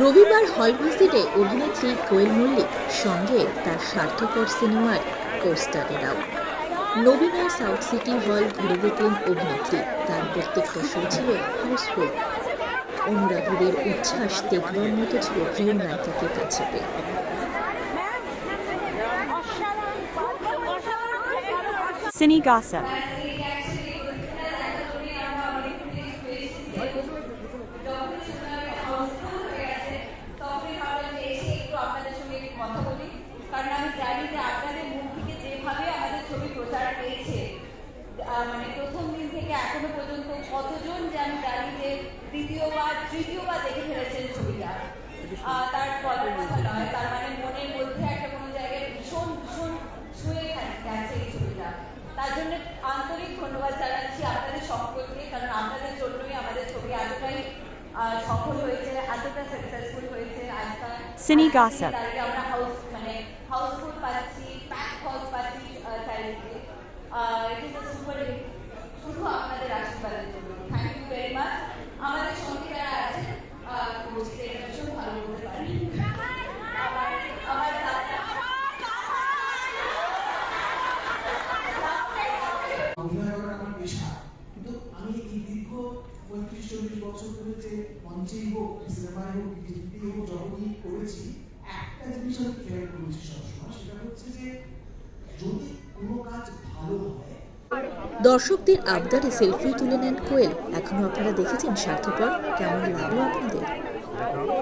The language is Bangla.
রবিবার হল ভিজিটে অভিনেত্রী কোয়েল মল্লিক সঙ্গে তার স্বার্থপর সিনেমার কোস্টারেরাও। নবীনা সাউথ সিটি হল ঘুরে দেখলেন অভিনেত্রী। তার প্রত্যেকটা শো ছিল হাউসফুল। অনুরাগীদের উচ্ছ্বাস দেখবার মতো ছিল প্রিয় নায়িকাকে কাছে পেয়ে। Cine Gossip. তখন ভাবলাম যে এসে একটু আপনাদের সঙ্গে একটু কথা বলি কারণ আমি জানি যে আপনাদের মুখ থেকে যেভাবে আমাদের ছবি প্রচার পেয়েছে আহ, মানে প্রথম দিন থেকে এখনও পর্যন্ত কতজন যে আমি জানি যে দ্বিতীয়বার তৃতীয়বার দেখে ফেলেছেন ছবিটা? তার বলার কথা নয় তার মানে মনের মধ্যে একটা কোনো জায়গায় ভীষণ ভীষণ ছুঁয়ে গেছে- এই ছবিটা। তার জন্য আন্তরিক ধন্যবাদ জানাচ্ছি আপনাদের সকলকে কারণ আপনাদের জন্যই আমাদের ছবি এতটাই সফল হয়েছে এতটা সাকসেসফুল হয়েছে। আজকাল Cine Gossip. আমরা হাউস মানে হাউসফুল পাচ্ছি প্যাক হাউস পাচ্ছি চারিদিকে। ইট ইজ সুপার শুধু আপনাদের আশীর্বাদের জন্য। থ্যাংক ইউ ভেরি মাচ আমাদের সঙ্গে যারা আছে ভীষণ ভালো করতে পারি আমার কিন্তু আমি পঁয়ত্রিশ চল্লিশ বছর ধরে যে মঞ্চেই হোক, সিনেমায় হোক টিভিতে হোক যখনই করেছি, একটা জিনিস আমি খেয়াল করেছি সবসময়, সেটা হচ্ছে যে যদি দর্শকদের আবদারে সেলফি তুলে নেন কোয়েল। এখনও আপনারা দেখেছেন স্বার্থপর কেমন লাগল আপনাদের?